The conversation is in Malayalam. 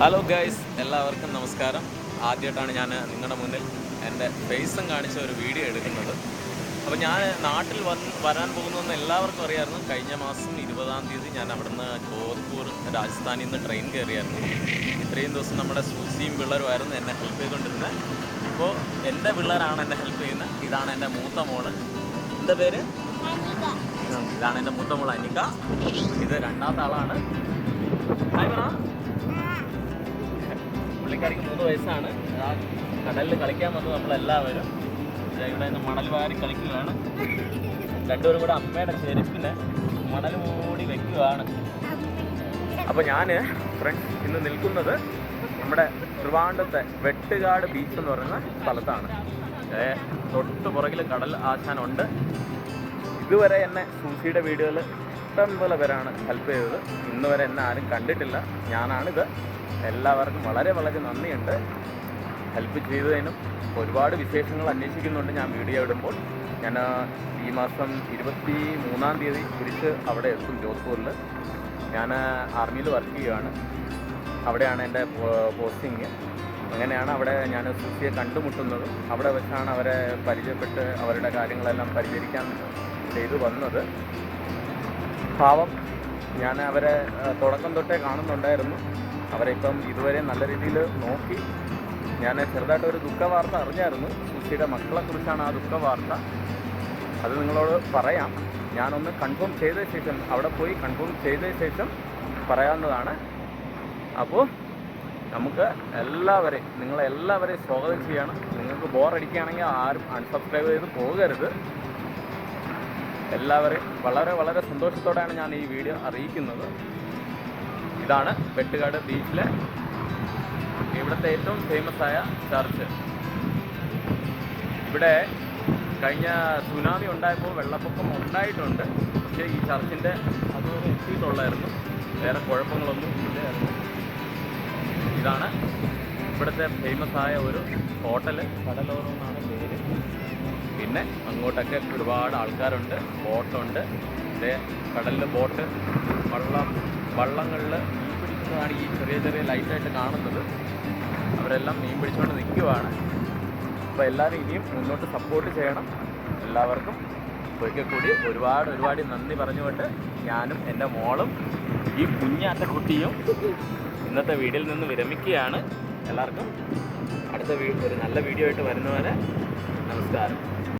ഹലോ ഗൈസ് എല്ലാവർക്കും നമസ്കാരം. ആദ്യമായിട്ടാണ് ഞാൻ നിങ്ങളുടെ മുന്നിൽ എന്റെ ഫേസും കാണിച്ച ഒരു വീഡിയോ എടുക്കുന്നത്. അപ്പോൾ ഞാൻ നാട്ടിൽ വന്ന് വരാൻ പോകുന്നതെന്ന് എല്ലാവർക്കും അറിയാമായിരുന്നു കഴിഞ്ഞ മാസം ഇരുപതാം തീയതി ഞാൻ അവിടുന്ന് ജോധ്പൂർ രാജസ്ഥാനിൽ നിന്ന് ട്രെയിൻ കയറിയായിരുന്നു. ഇത്രയും ദിവസം നമ്മുടെ സൂസിയും പിള്ളേരുമായിരുന്നു എന്നെ ഹെൽപ്പ് ചെയ്തുകൊണ്ടിരുന്നത് ഇപ്പോൾ എന്റെ പിള്ളേരാണ് എന്നെ ഹെൽപ്പ് ചെയ്യുന്നത് ഇതാണ് എന്റെ മൂത്ത മോൾ. എന്താ പേര്? ഇതാണ് എന്റെ മൂത്ത മോൾ അനിക. ഇത് രണ്ടാമത്തെ ആളാണ്. ഹായ് പുള്ളിക്കാരിക്ക് മൂന്ന് വയസ്സാണ്. ആ കടലിൽ കളിക്കാൻ വന്നത് നമ്മളെല്ലാവരും. ഇവിടെ നിന്ന് മണൽ വാരി കളിക്കുകയാണ്. രണ്ടുപേരും കൂടെ അമ്മയുടെ ചെരുപ്പിന് മണൽ മൂടി വെക്കുകയാണ്. അപ്പോൾ ഞാൻ ഫ്രണ്ട്സ് ഇന്ന് നിൽക്കുന്നത് നമ്മുടെ ട്രിവാണ്ടത്തെ വെട്ടുകാട് ബീച്ച് എന്ന് പറയുന്ന സ്ഥലത്താണ്. തൊട്ട് പുറകിൽ കടൽ ആശാനുണ്ട്. ഇതുവരെ എന്നെ സൂസിയുടെ വീഡിയോയിൽ പോലെ പേരാണ് ഹെൽപ്പ് ചെയ്തത്. ഇന്ന് വരെ എന്നെ ആരും കണ്ടിട്ടില്ല. ഞാനാണിത്. എല്ലാവർക്കും വളരെ വളരെ നന്ദിയുണ്ട്. ഹെൽപ്പ് ചെയ്തതിനും ഒരുപാട് വിശേഷങ്ങൾ അന്വേഷിക്കുന്നുണ്ട് ഞാൻ വീഡിയോ ഇടുമ്പോൾ. ഞാൻ ഈ മാസം ഇരുപത്തി മൂന്നാം തീയതി തിരിച്ച് അവിടെ എത്തും ജോധ്പൂരിൽ ഞാൻ ആർമിയിൽ വർക്ക് ചെയ്യുകയാണ്. അവിടെയാണ് എന്റെ പോസ്റ്റിങ് അങ്ങനെയാണ് അവിടെ ഞാൻ സുസിയെ കണ്ടുമുട്ടുന്നത്. അവിടെ വെച്ചാണ് അവരെ പരിചയപ്പെട്ട് അവരുടെ കാര്യങ്ങളെല്ലാം പരിചരിക്കാൻ ചെയ്തു വന്നത്. പാവം ഞാൻ അവരെ തുടക്കം തൊട്ടേ കാണുന്നുണ്ടായിരുന്നു. അവരെ ഇപ്പം ഇതുവരെ നല്ല രീതിയിൽ നോക്കി. ഞാൻ ചെറുതായിട്ട് ഒരു ദുഃഖ വാർത്ത അറിഞ്ഞായിരുന്നു. സുഷിയുടെ മക്കളെക്കുറിച്ചാണ് ആ ദുഃഖ വാർത്ത. അത് നിങ്ങളോട് പറയാം. ഞാനൊന്ന് കൺഫേം ചെയ്ത ശേഷം അവിടെ പോയി കൺഫേം ചെയ്ത ശേഷം പറയാവുന്നതാണ്. അപ്പോൾ നമുക്ക് എല്ലാവരെയും നിങ്ങളെല്ലാവരെയും സ്വാഗതം ചെയ്യണം. നിങ്ങൾക്ക് ബോറടിക്കുകയാണെങ്കിൽ ആരും അൺസബ്സ്ക്രൈബ് ചെയ്ത് പോകരുത്. എല്ലാവരെയും വളരെ വളരെ സന്തോഷത്തോടെയാണ് ഞാൻ ഈ വീഡിയോ അറിയിക്കുന്നത്. ഇതാണ് വെട്ടുകാട് ബീച്ചിലെ ഇവിടുത്തെ ഏറ്റവും ഫേമസ് ആയ ചർച്ച്. ഇവിടെ കഴിഞ്ഞ സുനാമി ഉണ്ടായപ്പോൾ വെള്ളപ്പൊക്കം ഉണ്ടായിട്ടുണ്ട്. പക്ഷേ ഈ ചർച്ചിന്റെ അതുവരെ എത്തിയിട്ടുള്ളായിരുന്നു. വേറെ കുഴപ്പങ്ങളൊന്നും ഇല്ലായിരുന്നു. ഇതാണ് ഇവിടുത്തെ ഫേമസ് ആയ ഒരു ഹോട്ടൽ കടലോറം എന്നാണ് പേര്. പിന്നെ അങ്ങോട്ടൊക്കെ ഒരുപാട് ആൾക്കാരുണ്ട് ബോട്ടുണ്ട്. ഇതേ കടലിൽ ബോട്ട് വള്ളം വള്ളങ്ങളിൽ മീൻ പിടിക്കുന്നതാണ് ഈ ചെറിയ ചെറിയ ലൈറ്റായിട്ട് കാണുന്നത്. അവരെല്ലാം മീൻ പിടിച്ചുകൊണ്ട് നിൽക്കുവാണ്. അപ്പോൾ എല്ലാവരും ഇനിയും മുന്നോട്ട് സപ്പോർട്ട് ചെയ്യണം. എല്ലാവർക്കും ഒരിക്കൽ കൂടി ഒരുപാട് ഒരുപാട് നന്ദി പറഞ്ഞുകൊണ്ട് ഞാനും എന്റെ മോളും ഈ കുഞ്ഞാറ്റ കുട്ടിയും ഇന്നത്തെ വീഡിയോയിൽ നിന്ന് വിരമിക്കുകയാണ്. എല്ലാവർക്കും അടുത്ത ഒരു നല്ല വീഡിയോ ആയിട്ട് വരുന്നവരെ നമസ്കാരം.